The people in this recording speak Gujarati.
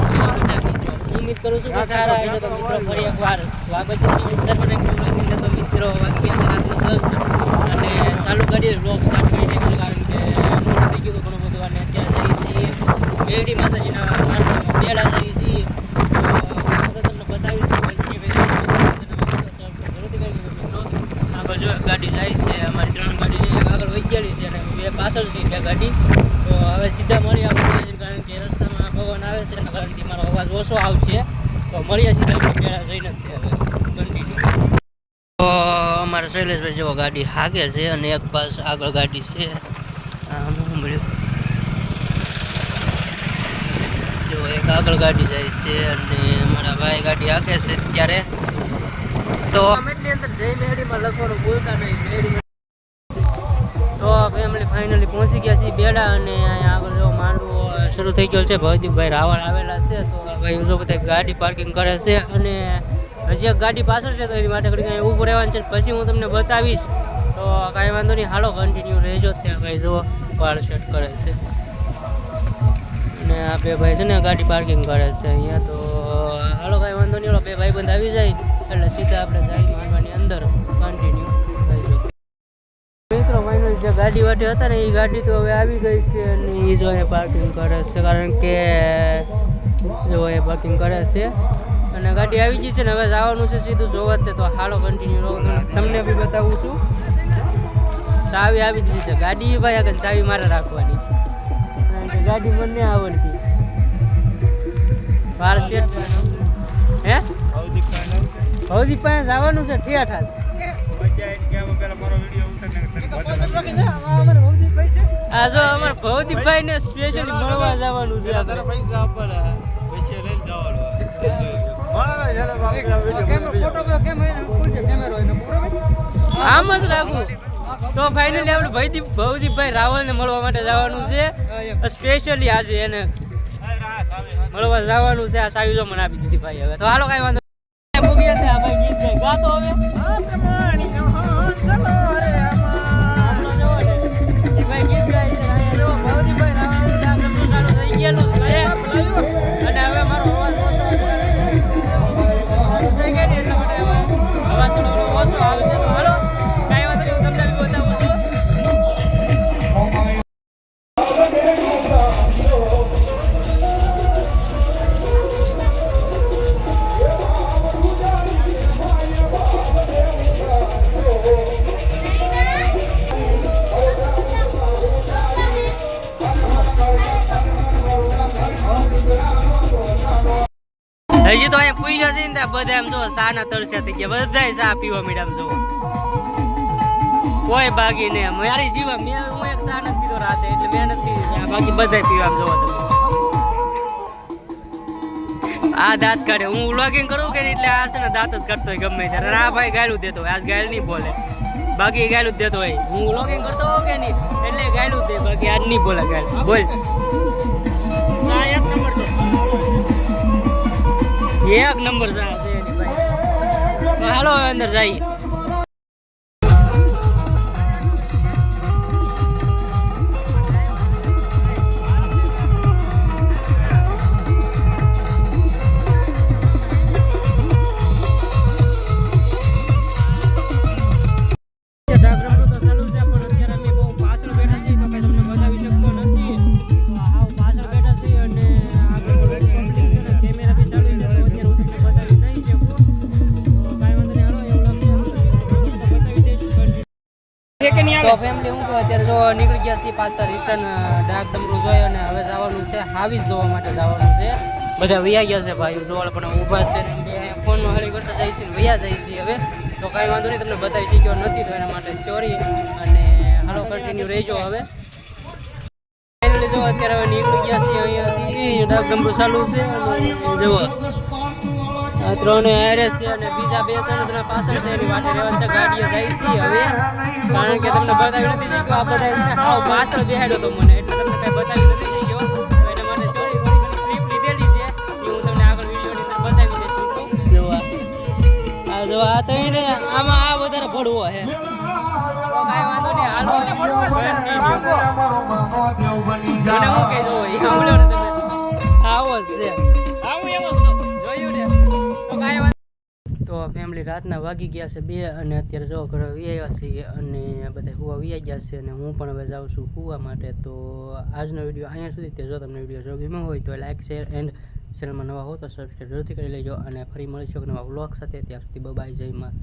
ઉમ્મીદ કરું છું કે સારા હશો તો મિત્રો ફરી એકવાર સ્વાગત મિત્રો દસ અને ચાલુ કરીએ બ્લોગ સ્ટાર્ટ કરીને કારણ કે થઈ ગયું ઘણું બધું અને અત્યારે જઈએ છીએ. મેરડી માતાજીના બેડા જઈએ છીએ તો તમને બતાવીશ કે કઈ જગ્યાએ જરૂરથી કરી મિત્રો આગળ જો એક ગાડી જાય છે અમારી ત્રણ ગાડી છે એક આગળ વહી ગયેલી છે છે બે ગાડી. તો હવે સીધા મળીએ આપણે કારણ કે રસ્તામાં પવન આવે છે એના કારણથી મારો અવાજ ઓછો આવશે. તો મળીએ સીધા પહેલાં જઈને કન્ટિન્યુ તો અમારા શૈલેષભાઈ જેવો ગાડી હાગે છે અને એક પાસ આગળ ગાડી છે. મળ્યું જો એક આગળ ગાડી જાય છે અને મારા ભાઈ ગાડી હાકે છે ત્યારે તો કમેન્ટની અંદર જય મેડીમાં લખવાનું ભૂલતા નહીં. મેડી તો ફેમિલી ફાઇનલી પહોંચી ગયા છીએ બેડા અને અહીંયા આગળ જો માંડવો શરૂ થઈ ગયો છે. ભવદીપભાઈ રાવળ આવેલા છે. તો ભાઈ જો બધા ગાડી પાર્કિંગ કરે છે અને હજી ગાડી પાછળ છે તો એની માટે ઘડી કાંઈ ઊભું રહેવાનું છે. પછી હું તમને બતાવીશ. તો કાંઈ વાંધો નહીં. હાલો કન્ટિન્યુ રહેજો ત્યાં ભાઈ જો વાળ સેટ કરે છે. અને આ બે ભાઈ છે ને ગાડી પાર્કિંગ કરે છે અહીંયા. તો હાલો, કાંઈ વાંધો નહીં. બે ભાઈ બંધ આવી જાય. એટલે સીધા આપણે જાય માંડવાની અંદર કન્ટિન્યુ જે ગાડી વાટી હતા ને એ ગાડી તો હવે આવી ગઈ છે અને એ જો અહીંયા પાર્કિંગ કરે છે. કારણ કે જો અહીંયા પાર્કિંગ કરે છે. અને ગાડી આવી ગઈ છે ને હવે જવાનું છે સીધું જોવા જ તે હાલો કન્ટિન્યુ રહો. તો તમને બી બતાવું છું. ચાવી આવી જ છે. ગાડી ભાઈ આગળ ચાવી મારે રાખવાની. કારણ કે ગાડી મને આવડતી. સેટ હે? ભૌતિક પાસે જવાનું છે ઠેઠ આ જો અમાર ભવદીપભાઈ ને સ્પેશિયલ મળવા જવાનું છે આપણે. આમ જ રાખું. તો ફાઇનલી આપણે ભવદીપ ભવદીપભાઈ રાવલ ને મળવા માટે જવાનું છે. સ્પેશિયલી આજે એને મળવા જવાનું છે. આ સાવી મને આપી દીધી ભાઈ હવે. તો હાલો કાંઈ વાંધો નહીં. ભૂગી આ ભાઈ ગીત ગાતો હવે. ayo, ayo, ayo. હજી તો અહીંયા પૂઈ છે ને બધા એમ જો સા ના તરસ્યા થઈ ગયા. બધા સા પીવા મેડમ જો. કોઈ બાકી નહીં મારી જીવા, મેં હું એક સા નથી પીધો રાતે, એટલે મેં નથી બાકી બધા પીવા જોવો તમે. આ દાંત કાઢે. હું વ્લોગિંગ કરું કે એટલે આ છે ને દાંત જ કરતો હોય ગમે ત્યારે. આ ભાઈ, ગાયલું દેતો હોય. આજ ગાયલ નહીં બોલે. બાકી ગાયલું દેતો હોય. હું વ્લોગિંગ કરતો હોઉં કે નહીં? એટલે ગાયલું દે. બાકી આજ નહીં બોલે ગાયલ. બોલ. એક નંબર છે હાલો અંદર જઈએ. તો ફેમિલી હું તો અત્યારે જો નીકળી ગયા છીએ પાછા રિટર્ન ડાક ડમરું જોઈ અને હવે જવાનું છે હાવીસ જોવા માટે જવાનું છે. બધા વૈયા ગયા છે ભાઈ જોવાળ પણ ઊભા છે. ને ફોનમાં હળી કરતા જાય છે વૈયા જાય છે હવે. તો કાંઈ વાંધો નહીં તમને બતાવી શક્યો નથી તો એના માટે સોરી અને હાલો કન્ટિન્યુ રહેજો હવે. ફાઇનલી જો અત્યારે હવે નીકળી ગયા છીએ અહીંયાથી ડાક ડમરું ચાલુ છે. જુઓ. ત્રણે એરેસ છે અને બીજા બે ત્રણ ત્રણ પાછળ છે એની માટે રેવંત છે ગાડીએ જાય છે હવે. કારણ કે તમને બતાવી નથી શક્યો આ બધા ને પાછળ બેહાડ્યો તો મને. એટલે તમને કઈ બતાવી નથી શક્યો એના માટે સોરી ક્લિપ લીધેલી છે. એ હું તમને આગળ વિડીયોની અંદર બતાવી દઈશ જોવા આ. જો આ તો એને આમાં આ વધારે ભળવો છે તો કાંઈ વાંધો નહીં હાલો. મને હું કહી દઉં એ સાંભળ્યો ફેમિલી રાતના વાગી ગયા છે બે અને અત્યારે જો ઘરે આવ્યા છીએ અને બધા હુવા વ્યાઈ ગયા છે અને હું પણ હવે જાઉં છું હુવા માટે. તો આજનો વીડિયો અહીંયા સુધી જો તમને વીડિયો જો ગમ્યો હોય તો લાઇક શેર એન્ડ ચેનલમાં નવા હો તો સબસ્ક્રાઈબ જરૂરથી કરી લેજો અને ફરી મળીશું નવા વ્લોગ સાથે. ત્યાં સુધી બબાય જય માં